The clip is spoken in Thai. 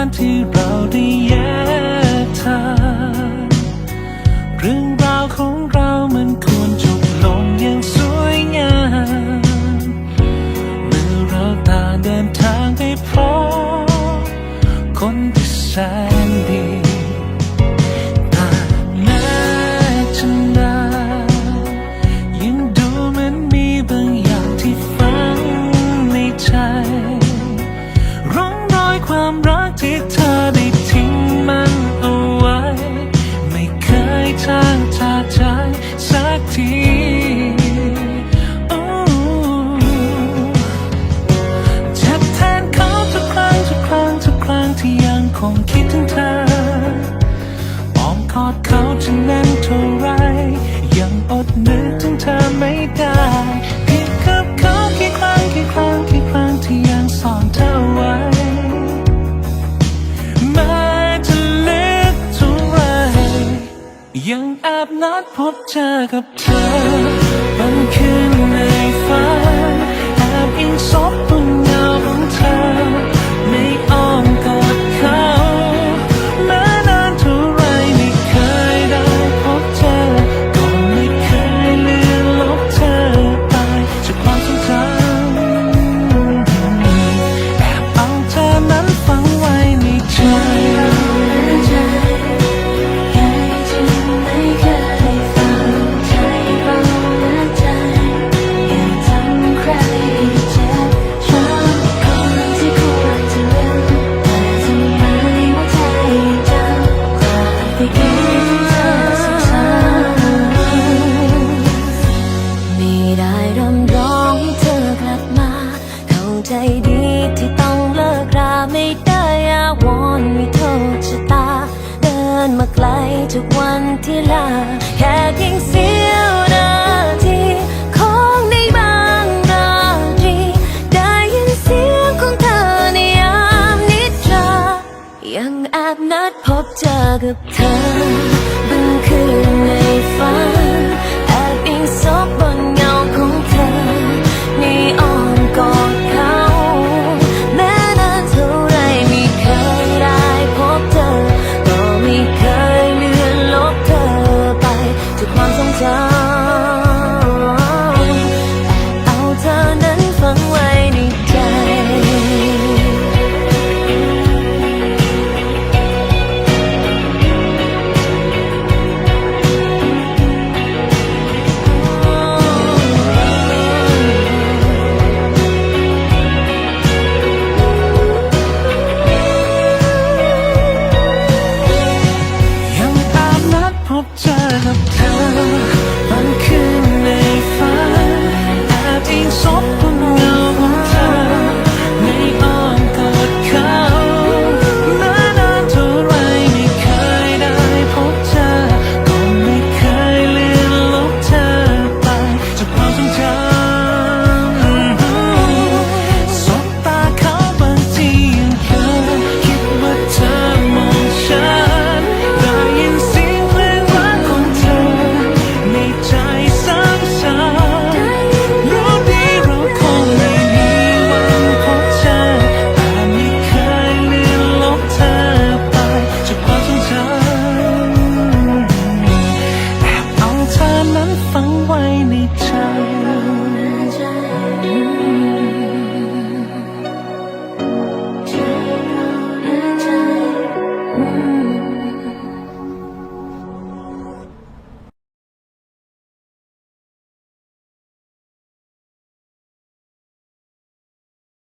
auntie rowdy yeah คงคิดถึงเธอออมกอดเขาจะแน่นเท่าไร ยังอดนึกถึงเธอไม่ได้ผิดกับเขากี่ครั้งกี่ครั้งกี่ครั้งที่ยังซ่อนเธอไวม้จะลึกเท่าไร ยังแอบนัดพบเจอกับเธอบางคืน ที่ต้องเลิกราไม่ได้อาวอนไม่โทษชะตา เดินมาไกลทุกวันที่ลา แค่เพียงเสี้ยวนาทีของในบางนาทีได้ยินเสียงของเธอในยามนิทรายังแอบนัดพบเจอกับเธอบางคืนในฝัน กับเธอมันคืนในฝันแอบอิงซบควาเงา